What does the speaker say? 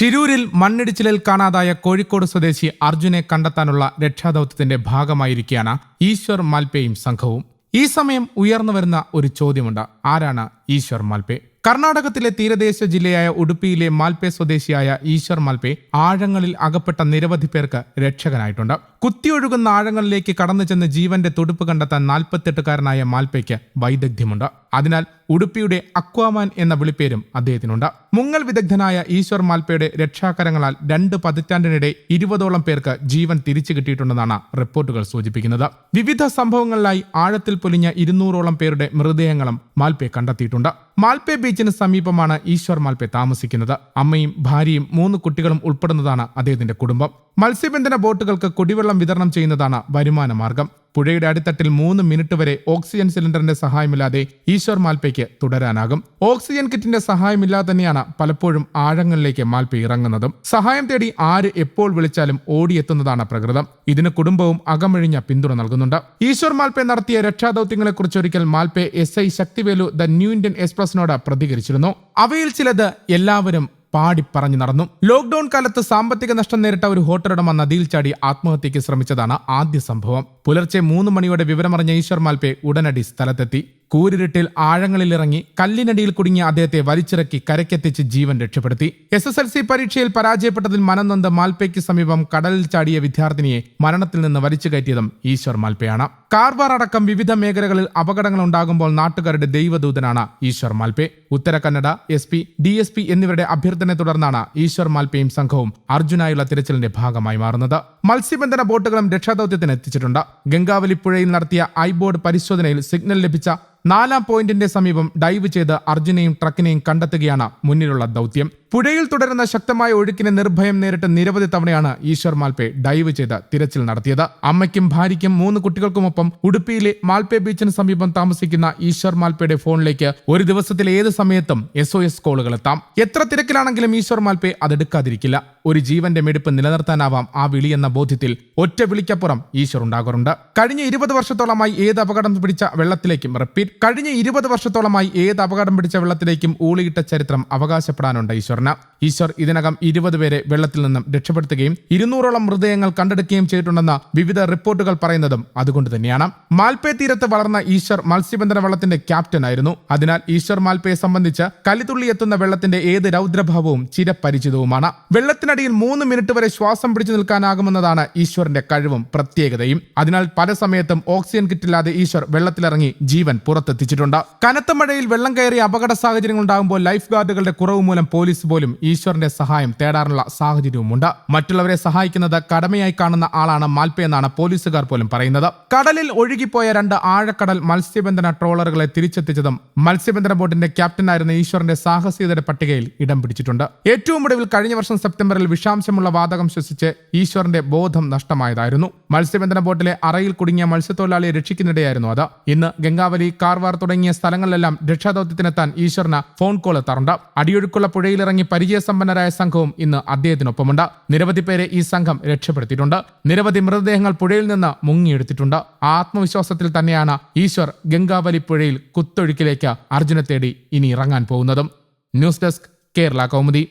ഷിരൂരിൽ മണ്ണിടിച്ചിലിൽ കാണാതായ കോഴിക്കോട് സ്വദേശി അർജുനെ കണ്ടെത്താനുള്ള രക്ഷാദൌത്യത്തിന്റെ ഭാഗമായിരിക്കുകയാണ് ഈശ്വർ മാൽപേയും സംഘവും. ഈ സമയം ഉയർന്നു വരുന്ന ഒരു ചോദ്യമുണ്ട്. ആരാണ് ഈശ്വർ മാൽപേ? കർണാടകത്തിലെ തീരദേശ ജില്ലയായ ഉടുപ്പിയിലെ മാൽപേ സ്വദേശിയായ ഈശ്വർ മാൽപേ ആഴങ്ങളിൽ അകപ്പെട്ട നിരവധി പേർക്ക് രക്ഷകനായിട്ടുണ്ട്. കുത്തിയൊഴുകുന്ന ആഴങ്ങളിലേക്ക് കടന്നു ചെന്ന് ജീവന്റെ തുടുപ്പ് കണ്ടെത്താൻ നാൽപ്പത്തെട്ടുകാരനായ മാൽപേക്ക് വൈദഗ്ധ്യമുണ്ട്. അതിനാൽ ഉടുപ്പിയുടെ അക്വാമാൻ എന്ന വിളിപ്പേരും അദ്ദേഹത്തിനുണ്ട്. മുങ്ങൽ വിദഗ്ധനായ ഈശ്വർ മാൽപ്പയുടെ രക്ഷാകരങ്ങളാൽ രണ്ട് പതിറ്റാണ്ടിനിടെ ഇരുപതോളം പേർക്ക് ജീവൻ തിരിച്ചു കിട്ടിയിട്ടുണ്ടെന്നാണ് റിപ്പോർട്ടുകൾ സൂചിപ്പിക്കുന്നത്. വിവിധ സംഭവങ്ങളിലായി ആഴത്തിൽ പൊലിഞ്ഞ ഇരുന്നൂറോളം പേരുടെ മൃതദേഹങ്ങളും മാൽപ്പെ കണ്ടെത്തിയിട്ടുണ്ട്. മാൽപ്പെ ബീച്ചിന് സമീപമാണ് ഈശ്വർ മാൽപ്പെ താമസിക്കുന്നത്. അമ്മയും ഭാര്യയും മൂന്ന് കുട്ടികളും ഉൾപ്പെടുന്നതാണ് അദ്ദേഹത്തിന്റെ കുടുംബം. മത്സ്യബന്ധന ബോട്ടുകൾക്ക് കുടിവെള്ളം വിതരണം ചെയ്യുന്നതാണ് വരുമാന മാർഗം. പുഴയുടെ അടിത്തട്ടിൽ മൂന്ന് മിനിറ്റ് വരെ ഓക്സിജൻ സിലിണ്ടറിന്റെ സഹായമില്ലാതെ ഈശ്വർ മാൽപ്പയ്ക്ക് തുടരാനാകും. ഓക്സിജൻ കിറ്റിന്റെ സഹായമില്ലാതെ തന്നെയാണ് പലപ്പോഴും ആഴങ്ങളിലേക്ക് മാൽപ്പ ഇറങ്ങുന്നതും. സഹായം തേടി ആര് എപ്പോൾ വിളിച്ചാലും ഓടിയെത്തുന്നതാണ് പ്രകൃതം. ഇതിന് കുടുംബവും അകമഴിഞ്ഞ പിന്തുണ നൽകുന്നുണ്ട്. ഈശ്വർ മാൽപ്പെ നടത്തിയ രക്ഷാദൌത്യങ്ങളെക്കുറിച്ച് ഒരിക്കൽ Malpe S I Shakthivelu the new Indian എക്സ്പ്രസിനോട് പ്രതികരിച്ചിരുന്നു. അവയിൽ ചിലത് എല്ലാവരും പാടി പറഞ്ഞു നടന്നു. ലോക്ഡൌൺ കാലത്ത് സാമ്പത്തിക നഷ്ടം നേരിട്ട ഒരു ഹോട്ടലുടമ നദിയിൽ ചാടി ആത്മഹത്യയ്ക്ക് ശ്രമിച്ചതാണ് ആദ്യ സംഭവം. പുലർച്ചെ മൂന്ന് മണിയോടെ വിവരമറിഞ്ഞ ഈശ്വർ മാൽപേ ഉടനടി സ്ഥലത്തെത്തി. കൂരിരുട്ടിൽ ആഴങ്ങളിലിറങ്ങി കല്ലിനടിയിൽ കുടുങ്ങിയ അദ്ദേഹത്തെ വലിച്ചിറക്കി കരക്കെത്തിച്ച് ജീവൻ രക്ഷപ്പെടുത്തി. എസ് എസ് എൽ സി പരീക്ഷയിൽ പരാജയപ്പെട്ടതിൽ മനംനൊന്ത് മാൽപ്പയ്ക്ക് സമീപം കടലിൽ ചാടിയ വിദ്യാർത്ഥിനിയെ മരണത്തിൽ നിന്ന് വലിച്ചു കയറ്റിയതും ഈശ്വർ മാൽപ്പയാണ് കാർവാർ അടക്കം വിവിധ മേഖലകളിൽ അപകടങ്ങൾ ഉണ്ടാകുമ്പോൾ നാട്ടുകാരുടെ ദൈവദൂതനാണ് Eshwar Malpe Uttara Kannada S P D S P എന്നിവരുടെ അഭ്യർത്ഥനയെ തുടർന്നാണ് ഈശ്വർ മാൽപ്പയും സംഘവും അർജുനായുള്ള തിരച്ചിലിന്റെ ഭാഗമായി മാറുന്നത്. മത്സ്യബന്ധന ബോട്ടുകളും രക്ഷാദൌത്യത്തിന് എത്തിച്ചിട്ടുണ്ട്. ഗംഗാവലി പുഴയിൽ നടത്തിയ ഐബോർഡ് പരിശോധനയിൽ സിഗ്നൽ ലഭിച്ച നാലാം പോയിന്റിന്റെ സമീപം ഡൈവ് ചെയ്ത് അർജുനെയും ട്രക്കിനെയും കണ്ടെത്തുകയാണ് മുന്നിലുള്ള ദൗത്യം. പുഴയിൽ തുടരുന്ന ശക്തമായ ഒഴുക്കിനെ നിർഭയം നേരിട്ട് നിരവധി തവണയാണ് ഈശ്വർ മാൽപേ ഡൈവ് ചെയ്ത് തിരച്ചിൽ നടത്തിയത്. അമ്മയ്ക്കും ഭാര്യയ്ക്കും മൂന്ന് കുട്ടികൾക്കുമൊപ്പം ഉടുപ്പിയിലെ മാൽപേ ബീച്ചിന് സമീപം താമസിക്കുന്ന ഈശ്വർ മാൽപേയുടെ ഫോണിലേക്ക് ഒരു ദിവസത്തിലെ ഏത് സമയത്തും എസ് ഒ എസ് കോളുകൾ എത്താം. എത്ര തിരക്കിലാണെങ്കിലും ഈശ്വർ മാൽപേ അതെടുക്കാതിരിക്കില്ല ഒരു ജീവന്റെ മെടുപ്പ് നിലനിർത്താനാവാം ആ വിളി എന്ന ബോധ്യത്തിൽ ഒറ്റ വിളിക്കപ്പുറം ഈശ്വർ ഉണ്ടാകാറുണ്ട്. കഴിഞ്ഞ ഇരുപത് വർഷത്തോളമായി ഏത് അപകടം പിടിച്ച വെള്ളത്തിലേക്കും റിപ്പീറ്റ് കഴിഞ്ഞ ഇരുപത് വർഷത്തോളമായി ഏത് അപകടം പിടിച്ച വെള്ളത്തിലേക്കും ഊളിയിട്ട ചരിത്രം അവകാശപ്പെടാനുണ്ട് ഈശ്വറിന് ഈശ്വർ ഇതിനകം ഇരുപത് പേരെ വെള്ളത്തിൽ നിന്നും രക്ഷപ്പെടുത്തുകയും ഇരുന്നൂറോളം മൃതദേഹങ്ങൾ കണ്ടെടുക്കുകയും ചെയ്തിട്ടുണ്ടെന്ന വിവിധ റിപ്പോർട്ടുകൾ പറയുന്നതും അതുകൊണ്ട് തന്നെയാണ്. മാൽപേ തീരത്ത് വളർന്ന ഈശ്വർ മത്സ്യബന്ധന വള്ളത്തിന്റെ ക്യാപ്റ്റൻ ആയിരുന്നു. അതിനാൽ ഈശ്വർ മാൽപേയെ സംബന്ധിച്ച് കലിതുള്ളി എത്തുന്ന വെള്ളത്തിന്റെ ഏത് രൗദ്രഭാവവും ചിരപരിചിതവുമാണ് വെള്ളത്തിനടിയിൽ മൂന്ന് മിനിറ്റ് വരെ ശ്വാസം പിടിച്ചു നിൽക്കാനാകുമെന്നതാണ് ഈശ്വറിന്റെ കഴിവും പ്രത്യേകതയും. അതിനാൽ പല സമയത്തും ഓക്സിജൻ കിറ്റില്ലാതെ ഈശ്വർ വെള്ളത്തിലിറങ്ങി ജീവൻ പുറത്തെത്തിച്ചിട്ടുണ്ട്. കനത്ത മഴയിൽ വെള്ളം കയറി അപകട സാഹചര്യങ്ങൾ ഉണ്ടാകുമ്പോൾ ലൈഫ് ഗാർഡുകളുടെ കുറവ് മൂലം പോലീസ് പോലും ഈശ്വരന്റെ സഹായം തേടാറുള്ള സാഹചര്യവുമുണ്ട്. മറ്റുള്ളവരെ സഹായിക്കുന്നത് കടമയായി കാണുന്ന ആളാണ് മാൽപ്പയെന്നാണ് പോലീസുകാർ പോലും പറയുന്നത്. കടലിൽ ഒഴുകിപ്പോയ രണ്ട് ആഴക്കടൽ മത്സ്യബന്ധന ട്രോളറുകളെ തിരിച്ചെത്തിച്ചതും മത്സ്യബന്ധന ബോട്ടിന്റെ ക്യാപ്റ്റനായിരുന്ന ഈശ്വറിന്റെ സാഹസികതയുടെ പട്ടികയിൽ ഇടം പിടിച്ചിട്ടുണ്ട്. ഏറ്റവും ഒടുവിൽ കഴിഞ്ഞ വർഷം സെപ്റ്റംബറിൽ വിഷാംശമുള്ള വാതകം ശ്വസിച്ച് ഈശ്വറിന്റെ ബോധം നഷ്ടമായതായിരുന്നു. മത്സ്യബന്ധന ബോട്ടിലെ അറയിൽ കുടുങ്ങിയ മത്സ്യത്തൊഴിലാളിയെ രക്ഷിക്കുന്നിടെയായിരുന്നു അത്. ഇന്ന് ഗംഗാവലി കാർവാർ തുടങ്ങിയ സ്ഥലങ്ങളിലെല്ലാം രക്ഷാദൌത്യത്തിനെത്താൻ ഈശ്വറിന് ഫോൺ കോൾ എത്താറുണ്ട്. അടിയൊഴുക്കുള്ള പുഴയിലിറങ്ങി പരിചയസമ്പന്നരായ സംഘവും ഇന്ന് അദ്ദേഹത്തിനൊപ്പമുണ്ട്. നിരവധി പേരെ ഈ സംഘം രക്ഷപ്പെടുത്തിയിട്ടുണ്ട്. നിരവധി മൃതദേഹങ്ങൾ പുഴയിൽ നിന്ന് മുങ്ങിയെടുത്തിട്ടുണ്ട്. ആത്മവിശ്വാസത്തിൽ തന്നെയാണ് ഈശ്വർ ഗംഗാവലി പുഴയിൽ കുത്തൊഴുക്കിലേക്ക് അർജുനെ തേടി ഇനി ഇറങ്ങാൻ പോകുന്നതും. News desk Kerala Kaumudi.